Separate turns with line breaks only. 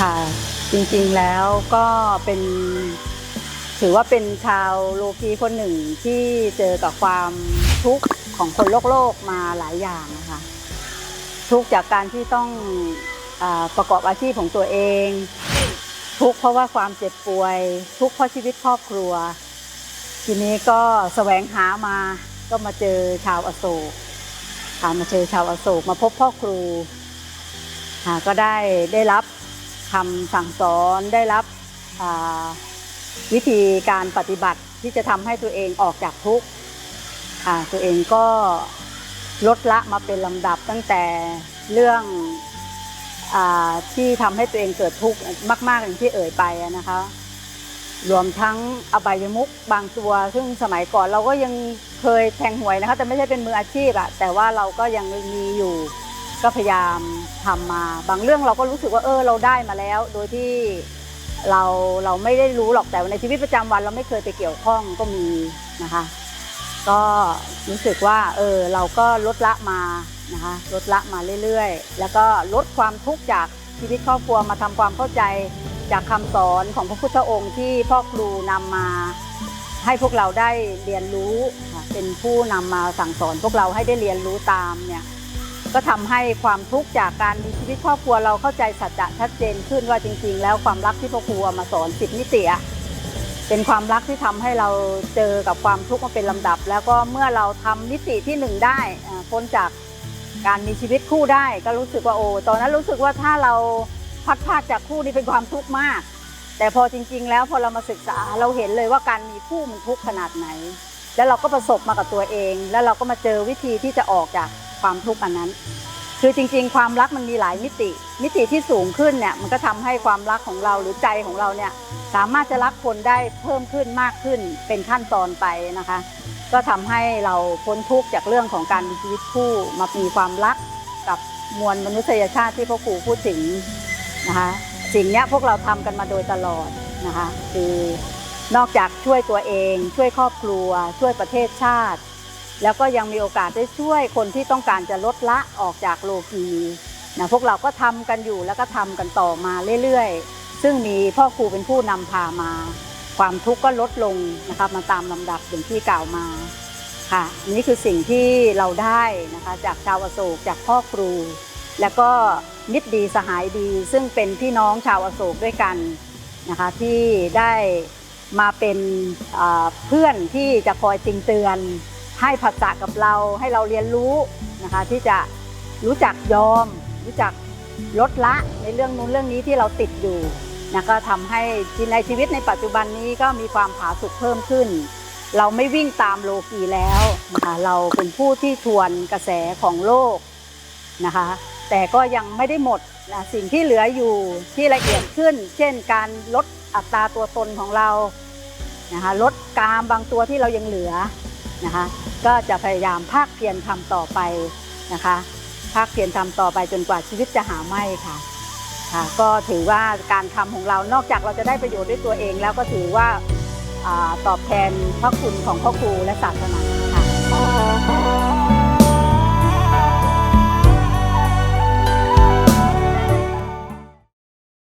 ค่ะ จริงๆแล้วก็เป็น ถือว่าเป็นชาวโลกีคนหนึ่งที่เจอกับความทุกข์ของคนโลกโลกมาหลายอย่างนะคะทุกข์จากการที่ต้องอประกอบอาชีพของตัวเอง ทุกข์เพราะว่าความเจ็บป่วย ทุกข์เพราะชีวิตครอบครัว ทีนี้ก็แสวงหามาก็มาเจอชาวอโศกมาเจอชาวอโศกมาพบพ่อครูก็ได้ได้รับ คำสั่งสอนได้รับวิธีการปฏิบัติที่จะทำให้ตัวเองออกจากทุกข์ตัวเองก็ลดละมาเป็นลำดับตั้งแต่เรื่องอที่ทำให้ตัวเองเกิดทุกข์มาก ๆ อย่างที่เอ่ยไปนะคะ รวมทั้งอบายมุกบางตัว ซึ่งสมัยก่อนเราก็ยังเคยแทงหวยนะคะ แต่ไม่ใช่เป็นมืออาชีพอะแต่ว่าเราก็ยังมีอยู่ ก็พยายามทำมา บางเรื่องเราก็รู้สึกว่าเออเราได้มาแล้ว โดยที่เราเราไม่ได้รู้หรอกแต่ในชีวิตประจำวันเราไม่เคยไปเกี่ยวข้องก็มีนะคะ ก็รู้สึกว่าเออเราก็ลดละมานะคะลดละมาเรื่อยๆ แล้วก็ลดความทุกข์จากชีวิตครอบครัวมาทำความเข้าใจจากคำสอนของพระพุทธองค์ที่พ่อครูนำมาให้พวกเราได้เรียนรู้ เป็นผู้นำมาสั่งสอนพวกเราให้ได้เรียนรู้ตามเนี่ย ก็ทำให้ความทุกข์จากการมีชีวิตครอบครัวเราเข้าใจสัจจะชัดเจนขึ้นว่าจริง ๆ แล้วความรักที่พ่อครูมาสอนสิบมิติเป็นความรักที่ทำให้เราเจอกับความทุกข์มาเป็นลำดับ แล้วก็เมื่อเราทำมิติที่หนึ่งได้อ่าพ้นจากการมีชีวิตคู่ได้ ก็รู้สึกว่าโอ้ตอนนั้นรู้สึกว่าถ้าเราพัดพากจากคู่นี่เป็นความทุกข์มาก แต่พอจริง ๆ แล้วพอเรามาศึกษาเราเห็นเลยว่าการมีคู่มันทุกข์ขนาดไหน แล้วเราก็ประสบมากับตัวเอง แล้วเราก็มาเจอวิธีที่จะออกจากความทุกข์อันนั้น คือจริงๆ ความรักมันมีหลายมิติ มิติที่สูงขึ้นเนี่ยมันก็ทำให้ความรักของเราหรือใจของเราเนี่ยสามารถจะรักคนได้เพิ่มขึ้นมากขึ้นเป็นขั้นตอนไปนะคะ ก็ทำให้เราพ้นทุกข์จากเรื่องของการมีชีวิตคู่มามีความรักกับมวลมนุษยชาติที่พ่อครูพูดถึงนะคะสิ่งนี้พวกเราทำกันมาโดยตลอดนะคะคือ นอกจากช่วยตัวเอง ช่วยครอบครัว ช่วยประเทศชาติ แล้วก็ยังมีโอกาสได้ช่วยคนที่ต้องการจะลดละออกจากโลกีนะพวกเราก็ทำกันอยู่แล้วก็ทำกันต่อมาเรื่อยๆ ซึ่งมีพ่อครูเป็นผู้นำพามา ความทุกข์ก็ลดลงนะคะมาตามลำดับอย่างที่กล่าวมาค่ะนี่คือสิ่งที่เราได้นะคะจากชาวอโศกจากพ่อครู แล้วก็มิตรดีสหายดี ซึ่งเป็นพี่น้องชาวอโศกด้วยกันนะคะที่ได้ มาเป็นเพื่อนที่จะคอยติงเตือน ให้ภาษากับเราให้เราเรียนรู้นะคะที่จะรู้จักยอม รู้จักลดละในเรื่องนู้นเรื่องนี้ที่เราติดอยู่นะก็ทำให้ในชีวิตในปัจจุบันนี้ก็มีความผาสุกเพิ่มขึ้น เราไม่วิ่งตามโลกีแล้วนะคะเราเป็นผู้ที่ทวนกระแสของโลกนะคะ แต่ก็ยังไม่ได้หมดนะสิ่งที่เหลืออยู่ที่ละเอียดขึ้น เช่นการลด อัตราตัวตนของเรานะคะลดกามบางตัวที่เรายังเหลือนะคะก็จะพยายามภาคเพียรทำต่อไปนะคะภาคเพียรทำต่อไปจนกว่าชีวิตจะหาไม่ค่ะค่ะก็ถือว่าการทำของเรานอกจากเราจะได้ประโยชน์ด้วยตัวเอง แล้วก็ถือว่าอาตอบแทนพระคุณของพ่อครูและศาสนา